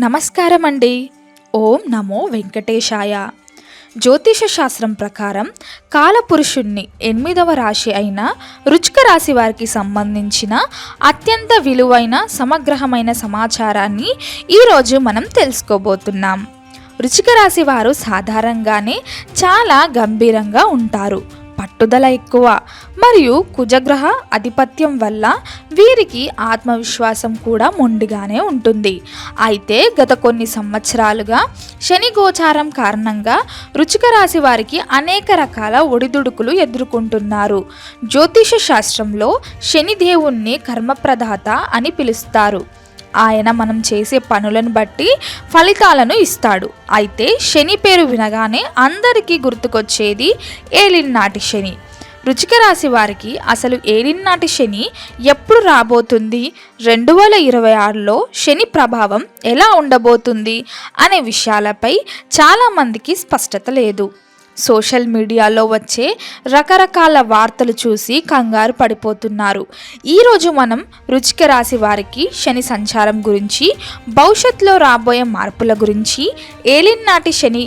నమస్కారం అండి ఓం నమో వెంకటేశాయ. జ్యోతిష శాస్త్రం ప్రకారం కాలపురుషుణ్ణి ఎనిమిదవ రాశి అయిన రుచిక రాశి వారికి సంబంధించిన అత్యంత విలువైన సమగ్రహమైన సమాచారాన్ని ఈరోజు మనం తెలుసుకోబోతున్నాం. రుచిక రాశి వారు సాధారణంగానే చాలా గంభీరంగా ఉంటారు. పట్టుదల ఎక్కువ. మరియు కుజగ్రహ ఆధిపత్యం వల్ల వీరికి ఆత్మవిశ్వాసం కూడా మొండిగానే ఉంటుంది. అయితే గత కొన్ని సంవత్సరాలుగా శని గోచారం కారణంగా రుచిక రాశి వారికి అనేక రకాల ఒడిదుడుకులు ఎదుర్కొంటున్నారు. జ్యోతిష శాస్త్రంలో శనిదేవుణ్ణి కర్మప్రదాత అని పిలుస్తారు. ఆయన మనం చేసే పనులను బట్టి ఫలితాలను ఇస్తాడు. అయితే శని పేరు వినగానే అందరికీ గుర్తుకొచ్చేది ఏలినాటి శని. రుచిక రాశి వారికి అసలు ఏలినాటి శని ఎప్పుడు రాబోతుంది? రెండు వేల ఇరవై ఆరులో శని ప్రభావం ఎలా ఉండబోతుంది? అనే విషయాలపై చాలామందికి స్పష్టత లేదు. సోషల్ మీడియాలో వచ్చే రకరకాల వార్తలు చూసి కంగారు పడిపోతున్నారు. ఈరోజు మనం రుచిక రాశి వారికి శని సంచారం గురించి భవిష్యత్తులో రాబోయే మార్పుల గురించి ఏలినాటి శని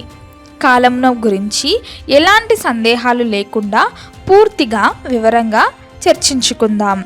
కాలంలో గురించి ఎలాంటి సందేహాలు లేకుండా పూర్తిగా వివరంగా చర్చించుకుందాం.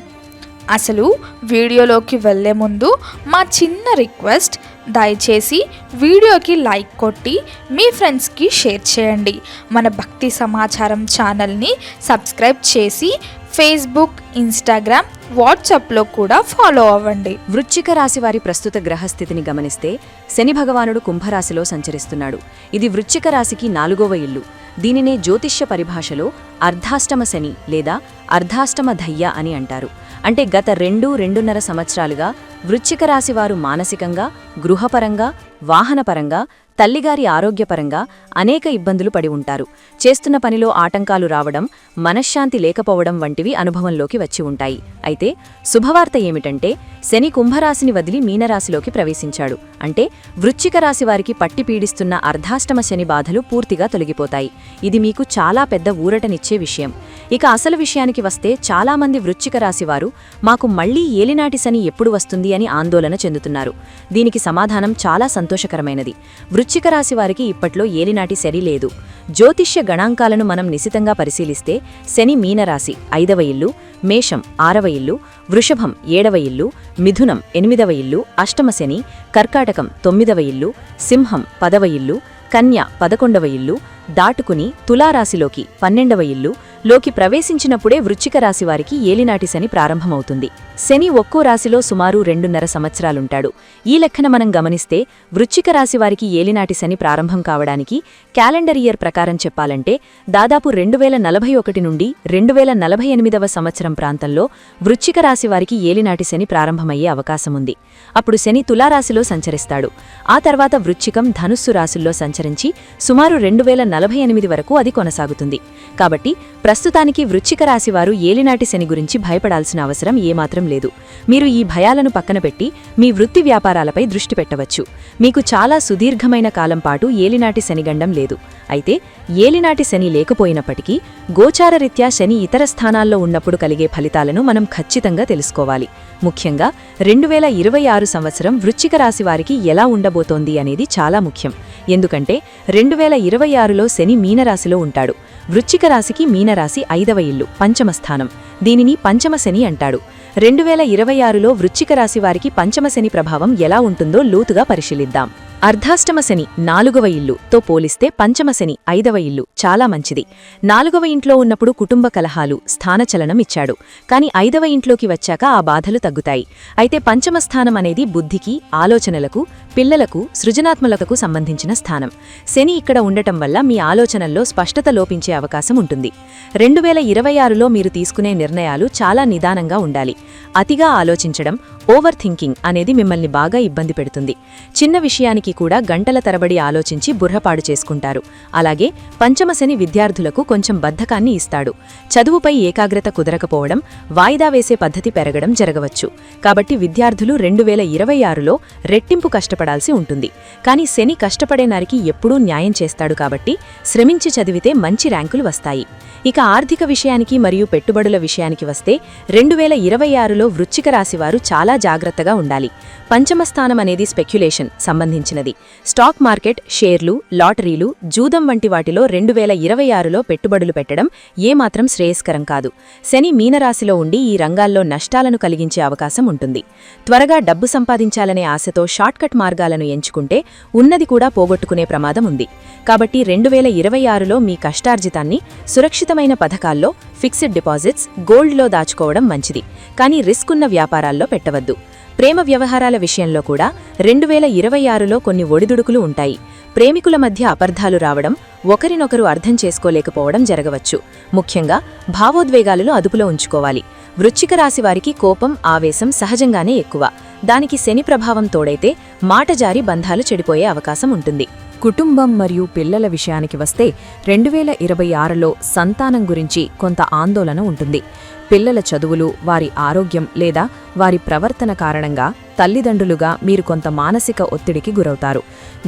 అసలు వీడియోలోకి వెళ్ళే ముందు మా చిన్న రిక్వెస్ట్ దయచేసి వీడియోకి లైక్ కొట్టి మీ ఫ్రెండ్స్కి షేర్ చేయండి. మన భక్తి సమాచారం ఛానల్ని సబ్స్క్రైబ్ చేసి ఫేస్బుక్ ఇన్స్టాగ్రామ్ వాట్సాప్లో కూడా ఫాలో అవ్వండి. వృశ్చిక రాశి వారి ప్రస్తుత గ్రహస్థితిని గమనిస్తే శని భగవానుడు కుంభరాశిలో సంచరిస్తున్నాడు. ఇది వృశ్చిక రాశికి నాలుగవ ఇల్లు. దీనినే జ్యోతిష్య పరిభాషలో అర్ధాష్టమ శని లేదా అర్ధాష్టమ ధయ్య అని అంటారు. అంటే గత రెండు రెండున్నర సంవత్సరాలుగా వృశ్చిక రాశివారు మానసికంగా గృహపరంగా వాహనపరంగా తల్లిగారి ఆరోగ్యపరంగా అనేక ఇబ్బందులు పడి ఉంటారు. చేస్తున్న పనిలో ఆటంకాలు రావడం మనశ్శాంతి లేకపోవడం వంటివి అనుభవంలోకి వచ్చి ఉంటాయి. అయితే శుభవార్త ఏమిటంటే శని కుంభరాశిని వదిలి మీనరాశిలోకి ప్రవేశించాడు. అంటే వృశ్చిక రాశి వారికి పట్టి పీడిస్తున్న అర్ధాష్టమ శని బాధలు పూర్తిగా తొలగిపోతాయి. ఇది మీకు చాలా పెద్ద ఊరటనిచ్చే విషయం. ఇక అసలు విషయానికి వస్తే చాలామంది వృశ్చిక రాశివారు మాకు మళ్ళీ ఏలినాటి శని ఎప్పుడు వస్తుంది అని ఆందోళన చెందుతున్నారు. దీనికి సమాధానం చాలా సంతోషకరమైనది. వృశ్చిక రాశి వారికి ఇప్పట్లో ఏలినాటి శని లేదు. జ్యోతిష్య గణాంకాలను మనం నిశితంగా పరిశీలిస్తే శని మీనరాశి ఐదవ ఇల్లు మేషం ఆరవ ఇల్లు వృషభం ఏడవ ఇల్లు మిథునం ఎనిమిదవ ఇల్లు అష్టమ శని కర్కాటకం తొమ్మిదవ ఇల్లు సింహం పదవ ఇల్లు కన్య పదకొండవ ఇల్లు దాటుకుని తులారాశిలోకి పన్నెండవ ఇల్లు లోకి ప్రవేశించినప్పుడే వృచ్చిక రాశి వారికి ఏలినాటి శని ప్రారంభమవుతుంది. శని ఒక్కో రాశిలో సుమారు రెండున్నర సంవత్సరాలుంటాడు. ఈ లెక్కన మనం గమనిస్తే వృచ్చిక రాశి వారికి ఏలినాటి శని ప్రారంభం కావడానికి క్యాలెండర్ ఇయర్ ప్రకారం చెప్పాలంటే దాదాపు రెండు నలభై ఒకటి నుండి రెండు వేల నలభై ఎనిమిదవ సంవత్సరం ప్రాంతంలో వృచ్చిక రాశి వారికి ఏలినాటి శని ప్రారంభమయ్యే అవకాశముంది. అప్పుడు శని తులారాశిలో సంచరిస్తాడు. ఆ తర్వాత వృచ్చికం ధనుస్సు రాశుల్లో సంచరించి సుమారు రెండు వేల నలభై ఎనిమిది వరకు అది కొనసాగుతుంది. కాబట్టి ప్రస్తుతానికి వృచ్చిక రాశివారు ఏలినాటి శని గురించి భయపడాల్సిన అవసరం ఏమాత్రం లేదు. మీరు ఈ భయాలను పక్కన పెట్టి మీ వృత్తి వ్యాపారాలపై దృష్టి పెట్టవచ్చు. మీకు చాలా సుదీర్ఘమైన కాలం పాటు ఏలినాటి శనిగండం లేదు. అయితే ఏలినాటి శని లేకపోయినప్పటికీ గోచారరీత్యా శని ఇతర స్థానాల్లో ఉన్నప్పుడు కలిగే ఫలితాలను మనం ఖచ్చితంగా తెలుసుకోవాలి. ముఖ్యంగా రెండు వేల ఇరవై ఆరు సంవత్సరం వృచ్చిక రాశి వారికి ఎలా ఉండబోతోంది అనేది చాలా ముఖ్యం. ఎందుకంటే రెండు వేల ఇరవై ఆరులో శని మీనరాశిలో ఉంటాడు. వృశ్చిక రాశికి మీనరాశి ఐదవ ఇల్లు పంచమ స్థానం. దీనిని పంచమశని అంటాడు. రెండు వేల ఇరవై ఆరులో వృశ్చిక రాశి వారికి పంచమశని ప్రభావం ఎలా ఉంటుందో లోతుగా పరిశీలిద్దాం. అర్ధాష్టమ శని నాలుగవ ఇల్లు తో పోలిస్తే పంచమశని ఐదవ ఇల్లు చాలా మంచిది. నాలుగవ ఇంట్లో ఉన్నప్పుడు కుటుంబ కలహాలు స్థానచలనం ఇచ్చాడు. కాని ఐదవ ఇంట్లోకి వచ్చాక ఆ బాధలు తగ్గుతాయి. అయితే పంచమ స్థానం అనేది బుద్ధికి ఆలోచనలకు పిల్లలకు సృజనాత్మలతకు సంబంధించిన స్థానం. శని ఇక్కడ ఉండటం వల్ల మీ ఆలోచనల్లో స్పష్టత లోపించే అవకాశం ఉంటుంది. రెండు వేల ఇరవై ఆరులో మీరు తీసుకునే నిర్ణయాలు చాలా నిదానంగా ఉండాలి. అతిగా ఆలోచించడం ఓవర్ థింకింగ్ అనేది మిమ్మల్ని బాగా ఇబ్బంది పెడుతుంది. చిన్న విషయానికి చేయడానికి కూడా గంటల తరబడి ఆలోచించి బుర్రపాడు చేసుకుంటారు. అలాగే పంచమశని విద్యార్థులకు కొంచెం బద్ధకాన్ని ఇస్తాడు. చదువుపై ఏకాగ్రత కుదరకపోవడం వాయిదా వేసే పద్ధతి పెరగడం జరగవచ్చు. కాబట్టి విద్యార్థులు రెండు వేల ఇరవై ఆరులో రెట్టింపు కష్టపడాల్సి ఉంటుంది. కానీ శని కష్టపడే నారికి ఎప్పుడూ న్యాయం చేస్తాడు కాబట్టి శ్రమించి చదివితే మంచి ర్యాంకులు వస్తాయి. ఇక ఆర్థిక విషయానికి మరియు పెట్టుబడుల విషయానికి వస్తే రెండు వేల ఇరవై ఆరులో వృశ్చిక రాశివారు చాలా జాగ్రత్తగా ఉండాలి. పంచమస్థానం అనేది స్పెక్యులేషన్ చేసినది. స్టాక్ మార్కెట్ షేర్లు లాటరీలు జూదం వంటి వాటిలో రెండు వేల ఇరవై ఆరులో పెట్టుబడులు పెట్టడం ఏమాత్రం శ్రేయస్కరం కాదు. శని మీనరాశిలో ఉండి ఈ రంగాల్లో నష్టాలను కలిగించే అవకాశం ఉంటుంది. త్వరగా డబ్బు సంపాదించాలనే ఆశతో షార్ట్కట్ మార్గాలను ఎంచుకుంటే ఉన్నది కూడా పోగొట్టుకునే ప్రమాదం ఉంది. కాబట్టి రెండు వేల ఇరవై ఆరులో మీ కష్టార్జితాన్ని సురక్షితమైన పథకాల్లో ఫిక్స్డ్ డిపాజిట్స్ గోల్డ్లో దాచుకోవడం మంచిది. కానీ రిస్క్ ఉన్న వ్యాపారాల్లో పెట్టవద్దు. ప్రేమ వ్యవహారాల విషయంలో కూడా రెండు వేల ఇరవై ఆరులో కొన్ని ఒడిదుడుకులు ఉంటాయి. ప్రేమికుల మధ్య అపర్ధాలు రావడం ఒకరినొకరు అర్థం చేసుకోలేకపోవడం జరగవచ్చు. ముఖ్యంగా భావోద్వేగాలను అదుపులో ఉంచుకోవాలి. వృచ్చిక రాశి వారికి కోపం ఆవేశం సహజంగానే ఎక్కువ. దానికి శని ప్రభావం తోడైతే మాట జారి బంధాలు చెడిపోయే అవకాశం ఉంటుంది. కుటుంబం మరియు పిల్లల విషయానికి వస్తే రెండు వేల ఇరవై ఆరులో సంతానం గురించి కొంత ఆందోళన ఉంటుంది. పిల్లల చదువులు వారి ఆరోగ్యం లేదా వారి ప్రవర్తన కారణంగా తల్లిదండ్రులుగా మీరు కొంత మానసిక ఒత్తిడికి గురవుతారు.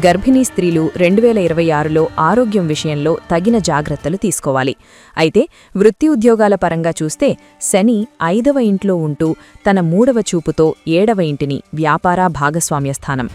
గర్భిణీ స్త్రీలు రెండు వేల ఇరవై ఆరులో ఆరోగ్యం విషయంలో తగిన జాగ్రత్తలు తీసుకోవాలి. అయితే వృత్తి ఉద్యోగాల పరంగా చూస్తే శని ఐదవ ఇంట్లో ఉంటూ తన మూడవ చూపుతో ఏడవ ఇంటిని వ్యాపార భాగస్వామ్య స్థానం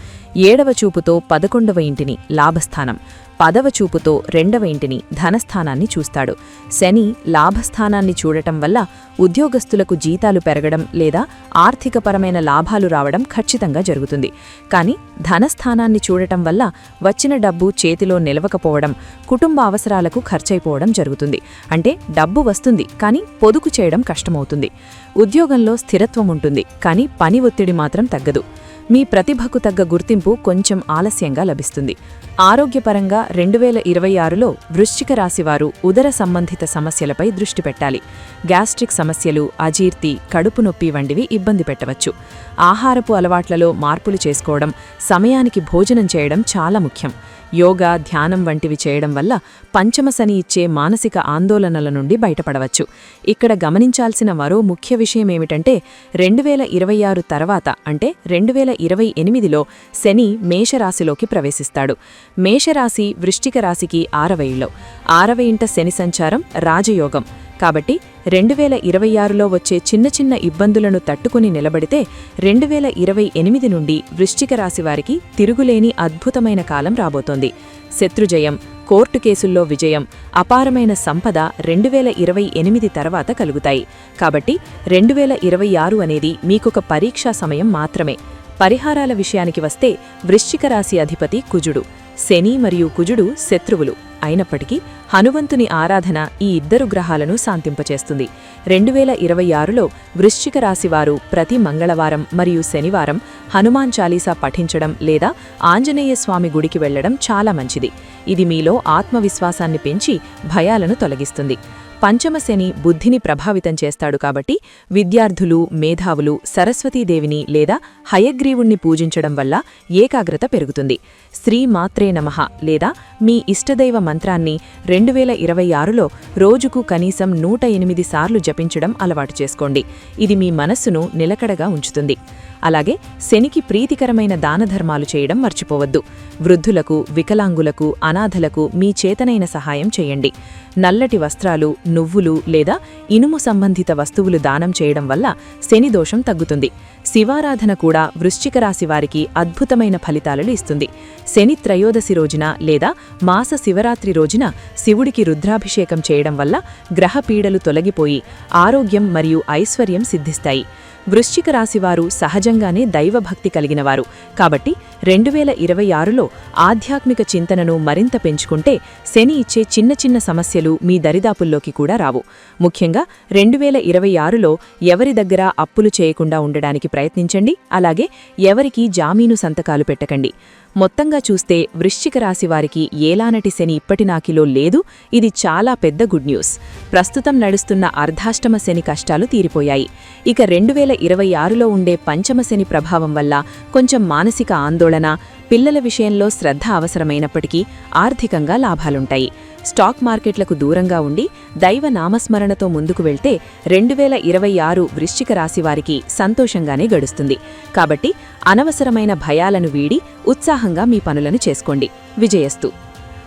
ఏడవ చూపుతో పదకొండవ ఇంటిని లాభస్థానం పదవ చూపుతో రెండవ ఇంటిని ధనస్థానాన్ని చూస్తాడు. శని లాభస్థానాన్ని చూడటం వల్ల ఉద్యోగస్తులకు జీతాలు పెరగడం లేదా ఆర్థికపరమైన లాభాలు రావడం ఖచ్చితంగా జరుగుతుంది. కానీ ధనస్థానాన్ని చూడటం వల్ల వచ్చిన డబ్బు చేతిలో నిలవకపోవడం కుటుంబ అవసరాలకు ఖర్చయిపోవడం జరుగుతుంది. అంటే డబ్బు వస్తుంది కానీ పొదుపు చేయడం కష్టమవుతుంది. ఉద్యోగంలో స్థిరత్వం ఉంటుంది కానీ పని ఒత్తిడి మాత్రం తగ్గదు. మీ ప్రతిభకు తగ్గ గుర్తింపు కొంచెం ఆలస్యంగా లభిస్తుంది. ఆరోగ్యపరంగా రెండు వేల ఇరవై ఆరులో వృశ్చిక రాశివారు ఉదర సంబంధిత సమస్యలపై దృష్టి పెట్టాలి. గ్యాస్ట్రిక్ సమస్యలు అజీర్తి కడుపు నొప్పి వంటివి ఇబ్బంది పెట్టవచ్చు. ఆహారపు అలవాట్లలో మార్పులు చేసుకోవడం సమయానికి భోజనం చేయడం చాలా ముఖ్యం. యోగా ధ్యానం వంటివి చేయడం వల్ల పంచమశని ఇచ్చే మానసిక ఆందోళనల నుండి బయటపడవచ్చు. ఇక్కడ గమనించాల్సిన మరో ముఖ్య విషయం ఏమిటంటే రెండు వేల ఇరవై ఆరు తర్వాత అంటే రెండు వేల ఇరవై ఎనిమిదిలో శని మేషరాశిలోకి ప్రవేశిస్తాడు. మేషరాశి వృష్టిక రాశికి ఆరవయిలో ఆరవ ఇంట శని సంచారం రాజయోగం. కాబట్టి రెండు వేల ఇరవై ఆరులో వచ్చే చిన్న చిన్న ఇబ్బందులను తట్టుకుని నిలబడితే రెండు వేల ఇరవై ఎనిమిది నుండి వృశ్చిక రాశి వారికి తిరుగులేని అద్భుతమైన కాలం రాబోతోంది. శత్రుజయం కోర్టు కేసుల్లో విజయం అపారమైన సంపద రెండు వేల ఇరవై ఎనిమిది తర్వాత కలుగుతాయి. కాబట్టి రెండు వేల ఇరవై ఆరు అనేది మీకొక పరీక్షా సమయం మాత్రమే. పరిహారాల విషయానికి వస్తే వృశ్చిక రాశి అధిపతి కుజుడు. శని మరియు కుజుడు శత్రువులు. అయినప్పటికీ హనుమంతుని ఆరాధన ఈ ఇద్దరు గ్రహాలను శాంతింపచేస్తుంది. రెండు వేల ఇరవై ఆరులో వృశ్చిక రాశివారు ప్రతి మంగళవారం మరియు శనివారం హనుమాన్ చాలీసా పఠించడం లేదా ఆంజనేయ స్వామి గుడికి వెళ్ళడం చాలా మంచిది. ఇది మీలో ఆత్మవిశ్వాసాన్ని పెంచి భయాలను తొలగిస్తుంది. పంచమశని బుద్ధిని ప్రభావితం చేస్తాడు కాబట్టి విద్యార్థులు మేధావులు సరస్వతీదేవిని లేదా హయగ్రీవుణ్ణి పూజించడం వల్ల ఏకాగ్రత పెరుగుతుంది. స్త్రీ మాత్రే నమః. లేదా మీ ఇష్టదైవ మంత్రాన్ని రెండు వేల ఇరవై ఆరులో రోజుకు కనీసం నూట ఎనిమిది సార్లు జపించడం అలవాటు చేసుకోండి. ఇది మీ మనస్సును నిలకడగా ఉంచుతుంది. అలాగే శనికి ప్రీతికరమైన దానధర్మాలు చేయడం మర్చిపోవద్దు. వృద్ధులకు వికలాంగులకు అనాథలకు మీ చేతనైన సహాయం చేయండి. నల్లటి వస్త్రాలు నువ్వులు లేదా ఇనుము సంబంధిత వస్తువులు దానం చేయడం వల్ల శని దోషం తగ్గుతుంది. శివారాధన కూడా వృశ్చిక రాశి వారికి అద్భుతమైన ఫలితాలను ఇస్తుంది. శని త్రయోదశి రోజున లేదా మాస శివరాత్రి రోజున శివుడికి రుద్రాభిషేకం చేయడం వల్ల గ్రహ పీడలు తొలగిపోయి ఆరోగ్యం మరియు ఐశ్వర్యం సిద్ధిస్తాయి. వృశ్చిక రాశివారు సహజంగానే దైవభక్తి కలిగినవారు. కాబట్టి రెండు వేల ఇరవై ఆరులో ఆధ్యాత్మిక చింతనను మరింత పెంచుకుంటే శని ఇచ్చే చిన్న చిన్న సమస్యలు మీ దరిదాపుల్లోకి కూడా రావు. ముఖ్యంగా రెండు వేల ఇరవై ఆరులో ఎవరి దగ్గర అప్పులు చేయకుండా ఉండడానికి ప్రయత్నించండి. అలాగే ఎవరికీ జామీను సంతకాలు పెట్టకండి. మొత్తంగా చూస్తే వృశ్చిక రాశి వారికి ఏలానటి శని ఇప్పటినాకిలో లేదు. ఇది చాలా పెద్ద గుడ్ న్యూస్. ప్రస్తుతం నడుస్తున్న అర్ధాష్టమ శని కష్టాలు తీరిపోయాయి. ఇక రెండు వేల ఇరవై ఆరులో ఉండే పంచమ శని ప్రభావం వల్ల కొంచెం మానసిక ఆందోళన పిల్లల విషయంలో శ్రద్ధ అవసరమైనప్పటికీ ఆర్థికంగా లాభాలుంటాయి. స్టాక్ మార్కెట్లకు దూరంగా ఉండి దైవ నామస్మరణతో ముందుకు వెళ్తే రెండు వేల ఇరవై ఆరు వృశ్చిక రాశివారికి సంతోషంగానే గడుస్తుంది. కాబట్టి అనవసరమైన భయాలను వీడి ఉత్సాహంగా మీ పనులను చేసుకోండి. విజయస్తు.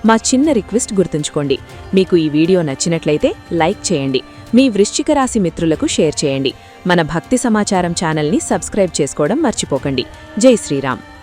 మా చిన్న రిక్వెస్ట్ గుర్తుంచుకోండి. మీకు ఈ వీడియో నచ్చినట్లయితే లైక్ చేయండి. మీ వృశ్చిక రాశి మిత్రులకు షేర్ చేయండి. మన భక్తి సమాచారం ఛానల్ని సబ్స్క్రైబ్ చేసుకోవడం మర్చిపోకండి. జై శ్రీరామ్.